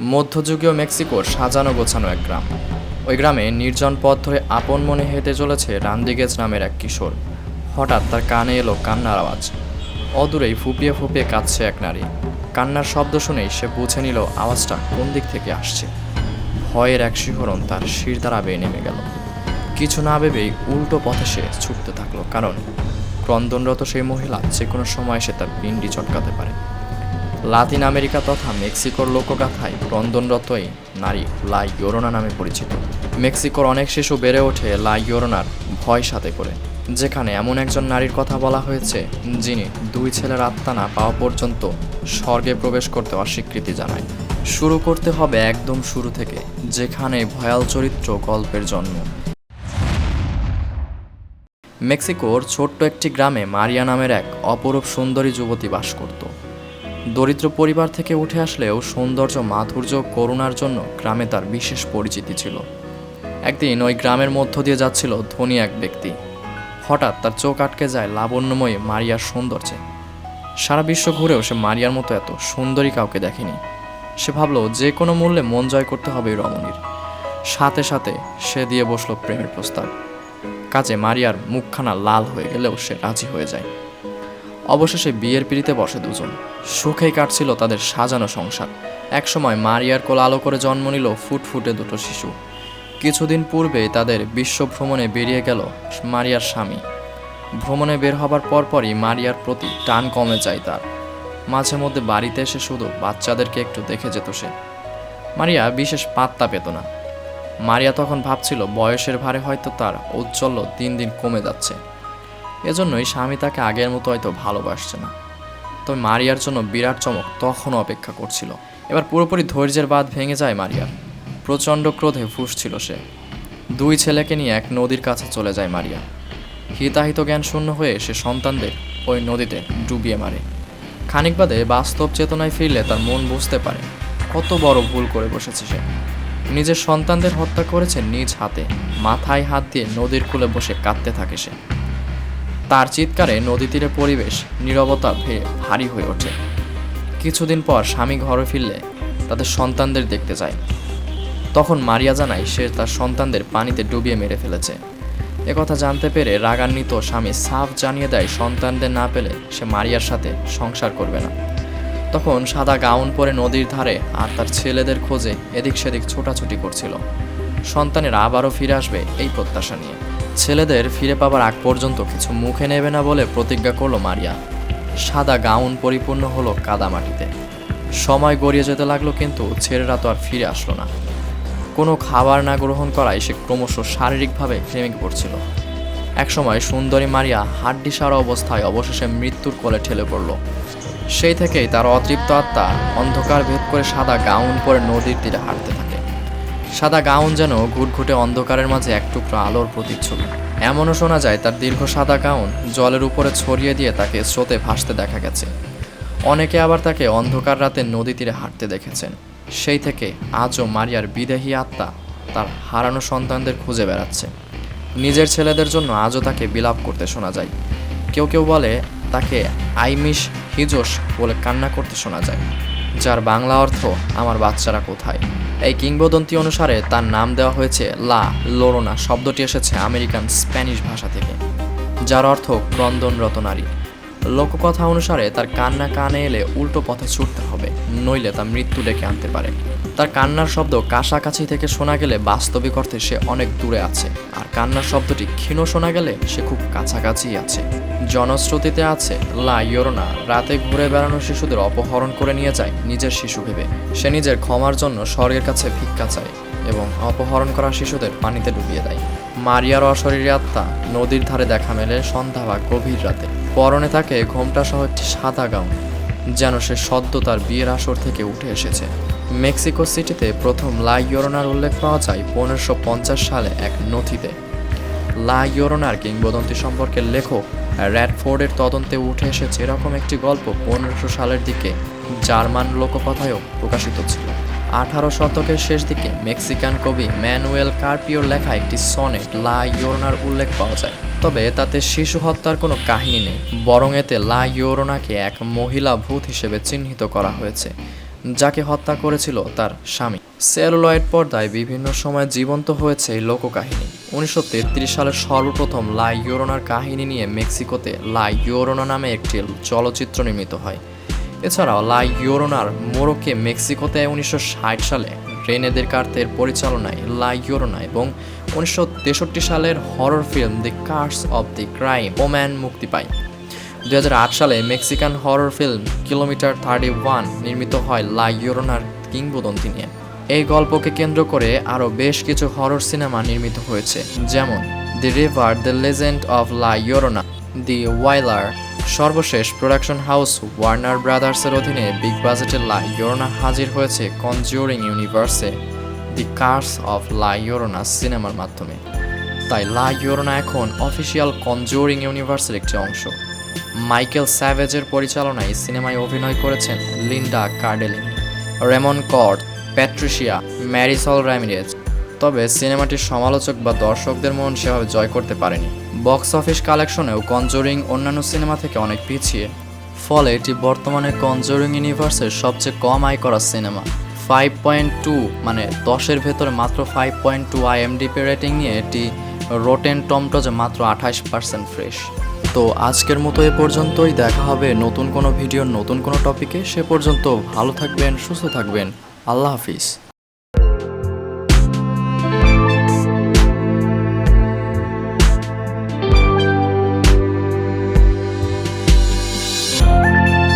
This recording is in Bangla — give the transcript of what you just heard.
মধ্যযুগীয় মেক্সিকোর সাজানো গোছানো এক গ্রাম। ওই গ্রামে নির্জন পথ ধরে আপন মনে হেঁটে চলেছে রান্দিগেজ নামের এক কিশোর। হঠাৎ তার কানে এলো কান্নার আওয়াজ। অদূরেই ফুপিয়ে ফুপিয়ে কাঁদছে এক নারী। কান্নার শব্দ শুনেই সে বুঝে নিল আওয়াজটা কোন দিক থেকে আসছে। ভয়ের এক শিহরণ তার শির দ্বারা বেয়ে নেমে গেল। কিছু না ভেবেই উল্টো পথে সে ছুটতে থাকল, কারণ ক্রন্দনরত সেই মহিলা যে কোনো সময় সে তার পিণ্ডি চটকাতে পারে। লাতিন আমেরিকা তথা মেক্সিকোর লোকগাথায় ক্রন্দনরত নারী লা ইয়োরোনা নামে পরিচিত। মেক্সিকোর অনেক শিশু বেড়ে ওঠে লা ইয়োরোনার ভয় সাথে করে। যেখানে এমন একজন নারীর কথা বলা হয়েছে, যিনি দুই ছেলের আত্মা না পাওয়া পর্যন্ত স্বর্গে প্রবেশ করতে অস্বীকৃতি জানায়। শুরু করতে হবে একদম শুরু থেকে, যেখানে ভয়াল চরিত্র গল্পের জন্ম। মেক্সিকোর ছোট্ট একটি গ্রামে মারিয়া নামের এক অপরূপ সুন্দরী যুবতী বাস করত। দরিদ্র পরিবার থেকে উঠে আসলেও সৌন্দর্য, মাধুর্য, করুণার জন্য গ্রামে তার বিশেষ পরিচিতি ছিল। একদিন ওই গ্রামের মধ্য দিয়ে যাচ্ছিল ধনী এক ব্যক্তি। হঠাৎ তার চোখ আটকে যায় লাবণ্যময়ী মারিয়ার সৌন্দর্যে। সারা বিশ্ব ঘুরেও সে মারিয়ার মতো এত সুন্দরী কাউকে দেখেনি। সে ভাবলো, যে কোনো মূল্যে মন জয় করতে হবে রমণীর। সাথে সাথে সে দিয়ে বসল প্রেমের প্রস্তাব। কাজে মারিয়ার মুখখানা লাল হয়ে গেলেও সে রাজি হয়ে যায়। অবশেষে বিয়ের পিড়িতে বসে দুজন। সুখেই কাটছিল তাদের সাজানো সংসার। একসময় মারিয়ার কোল আলো করে জন্ম নিল ফুটফুটে দুটো শিশু। কিছুদিন পূর্বেই তাদের বিশ্ব ভ্রমণে বেরিয়ে গেল মারিয়ার স্বামী। ভ্রমণে বের হবার পরপরই মারিয়ার প্রতি টান কমে যায় তার। মাঝে মধ্যে বাড়িতে এসে শুধু বাচ্চাদেরকে একটু দেখে যেত সে। মারিয়া বিশেষ পাত্তা পেত না। মারিয়া তখন ভাবছিল বয়সের ভারে হয়তো তার ঔজ্জ্বল্য দিন দিন কমে যাচ্ছে। এজন্যই স্বামী তাকে আগের মতো হয়তো ভালোবাসছে না। তবে মারিয়ার জন্য বিরাট চমক তখনও অপেক্ষা করছিল। এবার পুরোপুরি ধৈর্যের বাঁধ ভেঙে যায় মারিয়ার। প্রচণ্ড ক্রোধে ফুসছিল সে। দুই ছেলেকে নিয়ে এক নদীর কাছে চলে যায় মারিয়া। হিতাহিত জ্ঞান শূন্য হয়ে সে সন্তানদের ওই নদীতে ডুবিয়ে মারে। খানিক বাদে বাস্তব চেতনায় ফিরলে তার মন বুঝতে পারে কত বড় ভুল করে বসেছে সে। নিজের সন্তানদের হত্যা করেছে নিজ হাতে। মাথায় হাত দিয়ে নদীর কূলে বসে কাঁদতে থাকে সে। তার চিৎকারে নদী তীরে পরিবেশ নীরবতা ভারী হয়ে ওঠে। কিছুদিন পর স্বামী ঘরে ফিরলে তাদের সন্তানদের দেখতে যায়। তখন মারিয়া জানায় সে তার সন্তানদের পানিতে ডুবিয়ে মেরে ফেলেছে। একথা জানতে পেরে রাগান্বিত স্বামী সাফ জানিয়ে দেয়, সন্তানদের না পেলে সে মারিয়ার সাথে সংসার করবে না। তখন সাদা গাউন পরে নদীর ধারে আর তার ছেলেদের খোঁজে এদিক সেদিক ছোটাছুটি করছিল। সন্তানের আবারও ফিরে আসবে এই প্রত্যাশা নিয়ে। ছেলেদের ফিরে পাবার আগ পর্যন্ত কিছু মুখে নেবে না বলে প্রতিজ্ঞা করল মারিয়া। সাদা গাউন পরিপূর্ণ হলো কাদামাটিতে। সময় গড়িয়ে যেতে লাগল কিন্তু ছেলেরা তো আর ফিরে আসলো না। কোনো খাবার না গ্রহণ করায় সে ক্রমশ শারীরিকভাবে ভেঙে পড়ছিল। একসময় সুন্দরী মারিয়া হাড্ডি সারা অবস্থায় অবশেষে মৃত্যুর কোলে ঠেলে পড়ল। সেই থেকেই তার অতৃপ্ত আত্মা অন্ধকার ভেদ করে সাদা গাউন পরে নদীর তীরে হাঁটতে সাদা গাউন যেন ঘুটঘুটে অন্ধকারের মাঝে এক টুকরো আলোর প্রতিচ্ছবি। এমনও শোনা যায় তার দীর্ঘ সাদা গাউন জলের উপরে ছড়িয়ে দিয়ে তাকে স্রোতে ভাসতে দেখা গেছে। অনেকে আবার তাকে অন্ধকার রাতে নদী তীরে হাঁটতে দেখেছেন। সেই থেকে আজও মারিয়ার বিদেহী আত্মা তার হারানো সন্তানদের খুঁজে বেড়াচ্ছে। নিজের ছেলেদের জন্য আজও তাকে বিলাপ করতে শোনা যায়। কেউ কেউ বলে তাকে আইমিশ হিজোস বলে কান্না করতে শোনা যায়, যার বাংলা অর্থ, আমার বাচ্চারা কোথায়? এই কিংবদন্তি অনুসারে তার নাম দেওয়া হয়েছে লা লোরোনা, শব্দটি এসেছে আমেরিকান স্প্যানিশ ভাষা থেকে, যার অর্থ ক্রন্দনরত নারী। লোককথা অনুসারে তার কান্না কানে এলে উল্টো পথে ছুটতে হবে। নইলে তা মৃত্যু ডেকে আনতে পারে। তার কান্নার শব্দ কাছাকাছি থেকে শোনা গেলে বাস্তবিক অর্থে সে অনেক দূরে আছে। আর কান্নার শব্দটি ক্ষীণ শোনা গেলে সে খুব কাছাকাছি আছে। জনশ্রুতিতে আছে, লা ইয়োরোনা রাতে ঘুরে বেড়ানো শিশুদের অপহরণ করে নিয়ে যায় নিজের শিশু ভেবে। সে নিজের ক্ষমার জন্য স্বর্গের কাছে ভিক্ষা চায় এবং অপহরণ করা শিশুদের পানিতে ডুবিয়ে দেয়। মারিয়ার অশরীরী আত্মা নদীর ধারে দেখা মেলে সন্ধ্যা বা গভীর রাতে। পরনে তাকে ঘোমটা সহ একটি সাদা গাউন। যেন সে সদ্য তার বিয়ের আসর থেকে উঠে এসেছে। মেক্সিকো সিটিতে প্রথম লা ইয়োরোনার উল্লেখ পাওয়া যায় পনেরোশো পঞ্চাশ সালে এক নথিতে। লা ইয়োরোনার কিংবদন্তি সম্পর্কে লেখক র্যাডফোর্ডের তদন্তে উঠে এসেছে এরকম একটি গল্প পনেরোশো সালের দিকে জার্মান লোককথায়ও প্রকাশিত ছিল। আঠারো শতকের শেষ দিকে মেক্সিকান কবি ম্যানুয়েল কার্পিওর লেখা একটি সনেট লা ইয়োরোনার উল্লেখ পাওয়া যায়। তবে তাতে শিশু হত্যার কোনো কাহিনী নেই, বরং এতে লা ইয়োরোনাকে এক মহিলা ভূত হিসেবে চিহ্নিত করা হয়েছে, যাকে হত্যা করেছিল তার স্বামী। সেলুলয়েড পর্দায় বিভিন্ন সময় জীবন্ত হয়েছে এই লোককাহিনী। উনিশশো সালের সর্বপ্রথম লা ইউরোনার কাহিনী নিয়ে মেক্সিকোতে লা ইউরোনা নামে একটি চলচ্চিত্র নির্মিত হয়। এছাড়াও লা ইউরোনার মোরোকে মেক্সিকোতে উনিশশো ষাট সালে রেনেদের কার্তের পরিচালনায় লা ইউরোনা এবং উনিশশো তেষট্টি সালের horror film the curse of the crime, woman মুক্তি পায়। দু হাজার আট সালে Mexican horror film kilometre thirty one নির্মিত হয় লা ইউরোনার কিংবদন্তি নিয়ে। এই গল্পকে কেন্দ্র করে আরও বেশ কিছু হরর সিনেমা নির্মিত হয়েছে, যেমন the river, the legend of la Llorona the ওয়াইলার সর্বশেষ প্রোডাকশন হাউস ওয়ার্নার ব্রাদার্সের অধীনে বিগ বাজেটের লা হাজির হয়েছে কনজিউরিং ইউনিভার্সে দি কার্স অফ লা সিনেমার মাধ্যমে। তাই লা এখন অফিসিয়াল কনজিউরিং ইউনিভার্সের একটি অংশ। মাইকেল স্যাভেজের পরিচালনায় সিনেমায় অভিনয় করেছেন Linda Cardellini Raymond Cruz Patricia Marisol Ramirez তবে সিনেমাটির সমালোচক বা দর্শকদের মন সেভাবে জয় করতে পারেনি। বক্স অফিস কালেকশনেও কনজোরিং অন্যান্য সিনেমা থেকে অনেক পিছিয়ে। ফলে এটি বর্তমানে কনজোরিং ইউনিভার্সের সবচেয়ে কম আয় করা সিনেমা। ফাইভ পয়েন্ট টু মানে দশের ভেতরে মাত্র five point two IMDB rating নিয়ে এটি রোটেন টমটোজে মাত্র আঠাশ পার্সেন্ট ফ্রেশ। তো আজকের মতো এ পর্যন্তই, দেখা হবে নতুন কোনো ভিডিওর নতুন কোনো টপিকে। সে পর্যন্ত ভালো থাকবেন, সুস্থ থাকবেন। আল্লাহ হাফিজ।